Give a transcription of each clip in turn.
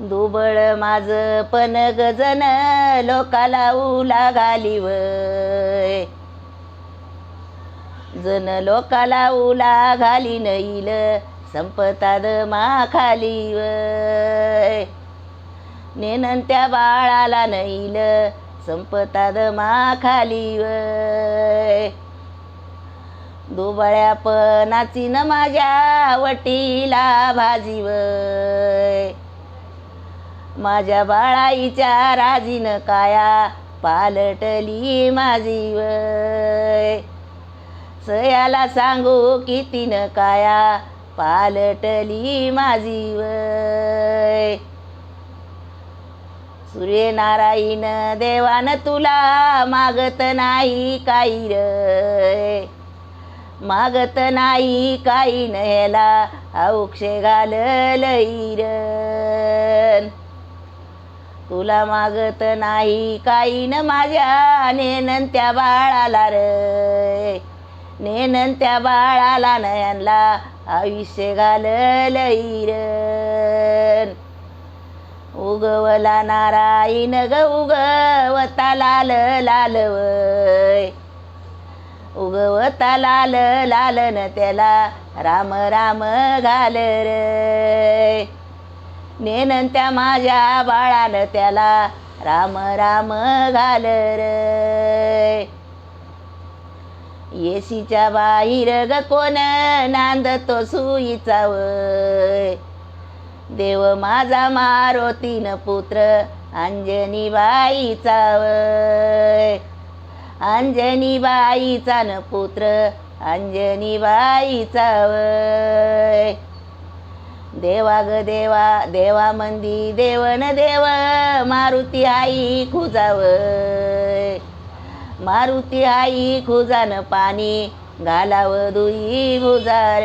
दुबळ माझ पण गजन लोकाला उला घालीवय जन लोकाला उला घाली नईल संपतात मा खाली वय. नेनन त्या बाळाला नईल संपतात मा खाली वय. दुबळ्या पणाची न माझ्या वटीला भाजीवय माझ्या बाळाईच्या राजीन काया पालटली माझी वय. सयाला सांगू किती न काया पालटली माझी वय. सूर्यनारायण देवान तुला मागत नाही काही र मागत नाही काही नह्याला औक्षे घाललई र तुला मागत नाही काही न माझ्या नेनन त्या बाळाला रे. नेनन त्या बाळाला नयनला आयुष्य घाललई र. उगवला नारायण ग उगवता लाल लालवय उगवता लाल लालन त्याला राम राम घाल रे. नेनन त्या माझ्या बाळानं त्याला राम राम घाल रे. येशीच्या बाहेर ग कोण नांदतो सुईचा वय. देव माझा मारोतीन पुत्र अंजनी बाईचा वय. अंजनी बाईचा न पुत्र अंजनी बाईचा वय. देवा ग देवा देवा मंदी देवन देव मारुती आई खुजाव मारुती आई खुजान पाणी घालाव दुई गुजार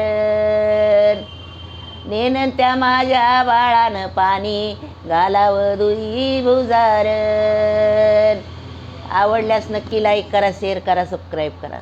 नेन त्या माझ्या बाळानं पाणी घालाव दुई गुजार आवडल्यास नक्की लाईक करा शेअर करा सबस्क्राईब करा